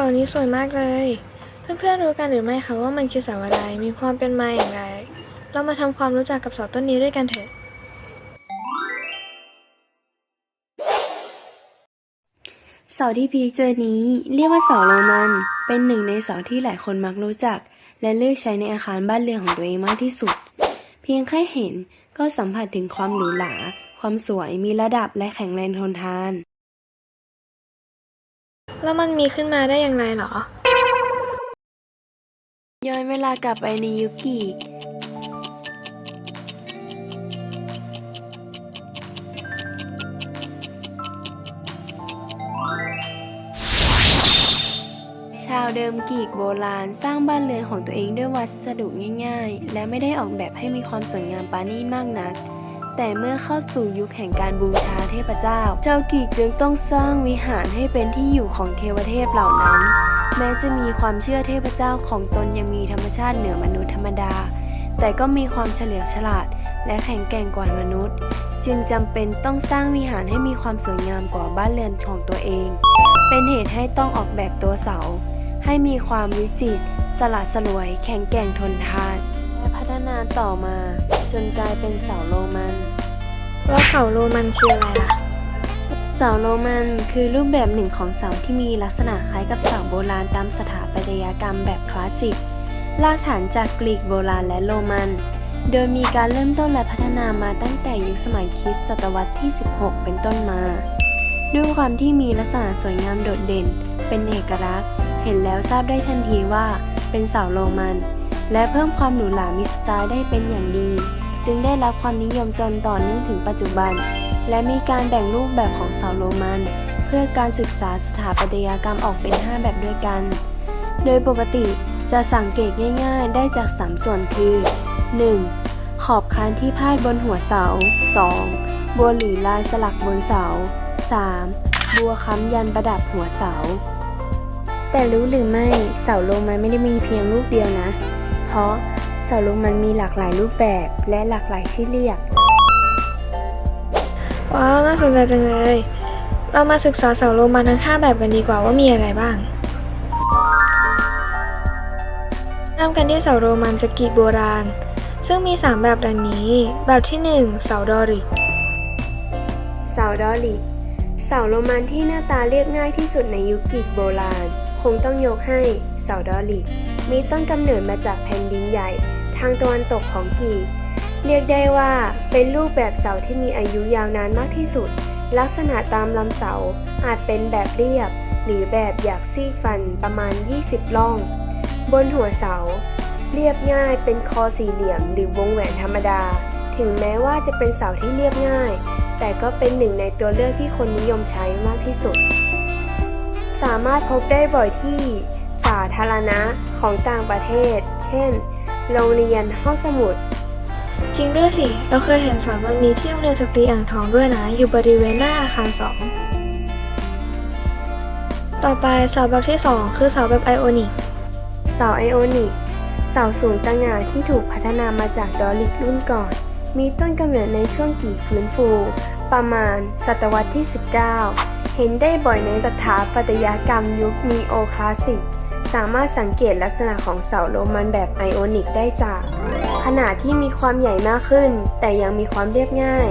สานี้สวยมากเลย เพื่อนๆรู้กันหรือไม่คะว่ามันคือเสาอะไร มีความเป็นมาอย่างไร เรามาทำความรู้จักกับเสาต้นนี้ด้วยกันเถอะ เสาที่พีคเจอนี้เรียกว่าเสาโรมัน เป็นหนึ่งในเสาที่หลายคนมักรู้จัก และเลือกใช้ในอาคารบ้านเรือนของตัวเองมากที่สุด เพียงแค่เห็นก็สัมผัสถึงความหรูหรา ความสวย มีระดับและแข็งแรงทนทาน แล้วมันมีขึ้นมาได้อย่างไรเหรอ ย้อนเวลากลับไปในยุคกีกชาวเดิมกีกโบราณสร้างบ้านเรือนของตัวเองด้วยวัสดุง่ายๆ และไม่ได้ออกแบบให้มีความสวยงามปราณีตมากนัก แต่เมื่อเข้าสู่ยุคแห่งการบูชาเทพเจ้า ชาวกรีกจึงต้องสร้างวิหารให้เป็นที่อยู่ของเทวเทพเหล่านั้น แม้จะมีความเชื่อเทพเจ้าของตนยังมีธรรมชาติเหนือมนุษย์ธรรมดา แต่ก็มีความเฉลียวฉลาด และแข็งแกร่งกว่ามนุษย์ จึงจำเป็นต้องสร้างวิหารให้มีความสวยงามกว่าบ้านเรือนของตัวเอง เป็นเหตุให้ต้องออกแบบตัวเสา ให้มีความวิจิตรสละสลวย แข็งแกร่งทนทานและพัฒนาต่อมา จนกลายเป็นเสาโรมันแล้วเสาโรมันคืออะไรล่ะ เสาโรมันคือรูปแบบหนึ่งของเสาที่มีลักษณะคล้ายกับเสาโบราณตามสถาปัตยกรรมแบบคลาสสิกรากฐานจากกรีกโบราณและโรมัน โดยมีการเริ่มต้นและพัฒนามาตั้งแต่ยุคสมัยคริสต์ศตวรรษที่ 16 เป็นต้นมา ด้วยความที่มีลักษณะสวยงามโดดเด่น เป็นเอกลักษณ์ เห็นแล้วทราบได้ทันทีว่าเป็นเสาโรมัน และเพิ่มความหรูหรามีสไตล์ได้เป็นอย่างดี จึงได้รับความนิยมจนต่อเนื่องถึงปัจจุบัน และมีการแบ่งรูปแบบของเสาโรมัน เพื่อการศึกษาสถาปัตยกรรมออกเป็น 5 แบบด้วยกัน โดยปกติจะสังเกตง่ายๆ ได้จาก 3 ส่วนคือ 1. ขอบคานที่พาดบนหัวเสา 2. บัวหลีลายสลักบนเสา 3. บัวค้ำยันประดับหัวเสา แต่รู้หรือไม่เสาโรมันไม่ได้มีเพียงรูปเดียวนะ เพราะเสาโรมันมีหลากหลายรูปแบบและหลากหลายชื่อเรียก ว้าวน่าสนใจจังเลย เรามาศึกษาเสาโรมันทั้ง 5 แบบกันดีกว่าว่ามีอะไรบ้าง เริ่มกันที่เสาโรมันจากกรีกโบราณ ซึ่งมี 3 แบบดังนี้ แบบที่ 1 เสาดอริก เสาดอริก เสาโรมันที่หน้าตาเรียบง่ายที่สุดในยุคกรีกโบราณ คงต้องยกให้เสาดอริก มีต้นกำเนิดมาจากแผ่นดินใหญ่ ทางตะวันตกของกรีกเรียกได้ว่าเป็นรูปแบบเสาที่มีอายุยาวนานมากที่สุด ลักษณะตามลำเสาอาจเป็นแบบเรียบ หรือแบบหยักซี่ฟันประมาณ 20 ล่อง บนหัวเสา เรียบง่ายเป็นคอสี่เหลี่ยม หรือวงแหวนธรรมดา ถึงแม้ว่าจะเป็นเสาที่เรียบง่าย แต่ก็เป็นหนึ่งในตัวเลือกที่คนนิยมใช้มากที่สุด สามารถพบได้บ่อยที่ ธารณะของต่างประเทศ เช่น โรงเรียนห้องสมุด จริงด้วยสิ เราเคยเห็นเสาแบบนี้ที่โรงเรียนสตรีอ่างทองด้วยนะ อยู่บริเวณหน้าอาคาร2ต่อไปเสาแบบที่ 2 คือเสาแบบไอโอนิก เสาไอโอนิก เสาสูงตั้งงานที่ถูกพัฒนามาจากดอริกรุ่นก่อน มีต้นกำเนิดในช่วงกี่ฟื้นฟู ประมาณศตวรรษที่ 19 เห็นได้บ่อยในสถาปัตยกรรมยุคนีโอคลาสสิก สามารถสังเกตลักษณะของเสาโรมันแบบไอโอนิกได้จาก ขนาดที่มีความใหญ่มากขึ้น แต่ยังมีความเรียบง่าย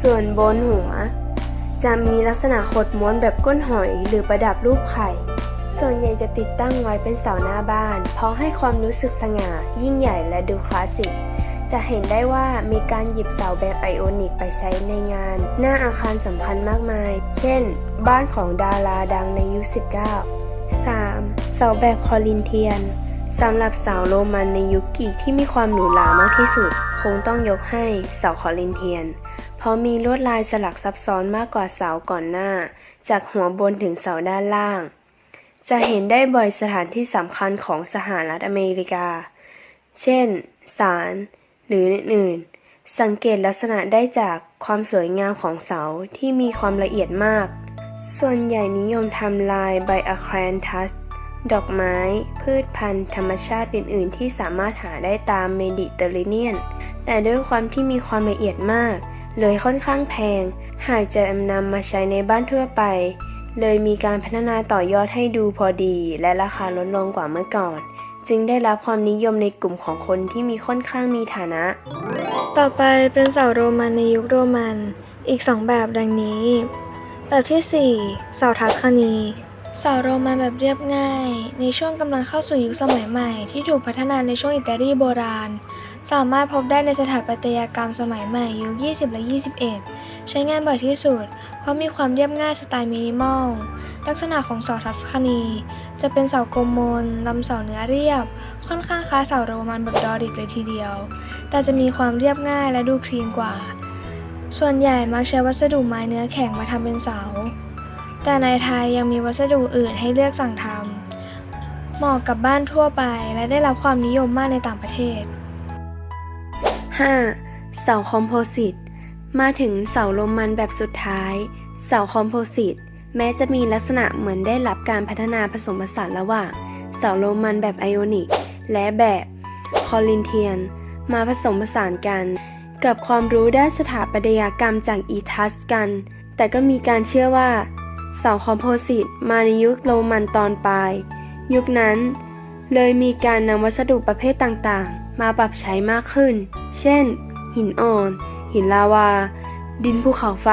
ส่วนบนหัว จะมีลักษณะขดม้วนแบบก้นหอยหรือประดับรูปไข่ ส่วนใหญ่จะติดตั้งไว้เป็นเสาหน้าบ้าน เพราะให้ความรู้สึกสง่า ยิ่งใหญ่และดูคลาสสิกจะเห็นได้ว่ามีการหยิบเสาแบบไอโอนิกไปใช้ในงาน หน้าอาคารสำคัญมากมาย เช่น บ้านของดาราดังในยุค 19 3. เสาแบบคอลินเทียนสำหรับเสาโรมันในยุคกรีกที่มีความหรูหรามากที่สุด คงต้องยกให้เสาคอลินเทียน เพราะมีลวดลายสลักซับซ้อนมากกว่าเสาก่อนหน้า จากหัวบนถึงเสาด้านล่าง จะเห็นได้บ่อยสถานที่สำคัญของสหรัฐอเมริกา เช่น ศาลหรืออื่นๆ สังเกตลักษณะได้จากความสวยงามของเสาที่มีความละเอียดมาก ส่วนใหญ่นิยมทำลายไบอะแครนทัส ดอกไม้ พืชพันธุ์ ธรรมชาติอื่น ๆ ที่สามารถหาได้ตามเมดิเตอร์เรเนียน แต่ด้วยความที่มีความละเอียดมาก เลยค่อนข้างแพง หากจะนำมาใช้ในบ้านทั่วไป เลยมีการพัฒนาต่อยอดให้ดูพอดี และราคาลดลงกว่าเมื่อก่อน จึงได้รับความนิยมในกลุ่มของคนที่มีค่อนข้างมีฐานะ ต่อไปเป็นเสาโรมันในยุคโรมัน อีก2แบบดังนี้ แบบที่ 4 เสาทัสคานี สาโรมันแบบเรียบง่าย ในช่วงกำลังเข้าสู่ยุคสมัยใหม่ ที่ถูกพัฒนาในช่วงอิตาลีโบราณ สามารถพบได้ในสถาปัตยกรรมสมัยใหม่ยุค 20 และ 21 ใช้งานบ่อยที่สุด เพราะมีความเรียบง่ายสไตล์มินิมอล ลักษณะของเสาทัสคานี จะเป็นเสากลมมนลำเสาเนื้อเรียบ ค่อนข้างคล้ายเสาโรมันแบบดอริกเลยทีเดียว แต่จะมีความเรียบง่ายและดูคลีนกว่า ส่วนใหญ่มักใช้วัสดุไม้เนื้อแข็งมาทำเป็นเสา แต่ในไทยยังมีวัสดุอื่นให้เลือกสั่งทำเหมาะกับบ้านทั่วไปและได้รับความนิยมมากในต่างประเทศ 5. เสาคอมโพสิต มาถึงเสาโรมันแบบสุดท้าย เสาคอมโพสิต แม้จะมีลักษณะเหมือนได้รับการพัฒนาผสมผสานระหว่างเสาโรมันแบบไอออนิก และแบบคอลินเทียน มาผสมผสานกัน กับความรู้ด้านสถาปัตยกรรมจากอีทัสกัน แต่ก็มีการเชื่อว่า เสาคอมโพสิตมาในยุคโรมันตอนปลาย ยุคนั้น เลยมีการนำวัสดุประเภทต่างๆ มาปรับใช้มากขึ้น เช่น หินอ่อน หินลาวา ดินภูเขาไฟ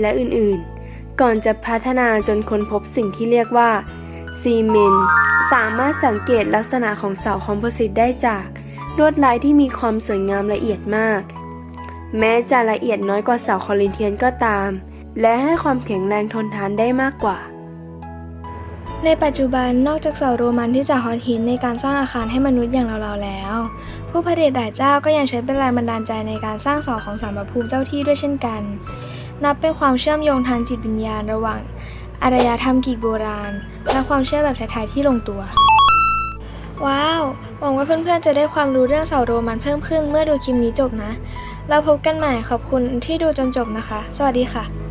และอื่นๆ ก่อนจะพัฒนาจนค้นพบสิ่งที่เรียกว่าซีเมนต์สามารถสังเกตลักษณะของเสาคอมโพสิตได้จากลวดลายที่มีความสวยงามละเอียดมาก แม้จะละเอียดน้อยกว่าเสาคอลินเทียนก็ตาม และให้ความแข็งแรงทนทานได้มากกว่า ในปัจจุบันนอกจากเสาโรมันที่จะฮอตฮิตในการสร้างอาคารให้มนุษย์อย่างเราๆแล้ว ผู้ผลิตหลายเจ้าก็ยังใช้เป็นแรงบันดาลใจในการสร้างเสาของสารพระภูมิเจ้าที่ด้วยเช่นกัน นับเป็นความเชื่อมโยงทางจิตวิญญาณระหว่างอารยธรรมกรีกโบราณ และความเชื่อแบบไทยๆที่ลงตัว ว้าว หวังว่าเพื่อนๆจะได้ความรู้เรื่องเสาโรมันเพิ่มขึ้นเมื่อดูคลิปนี้จบนะแล้วพบกันใหม่ขอบคุณที่ดูจนจบนะคะ สวัสดีค่ะ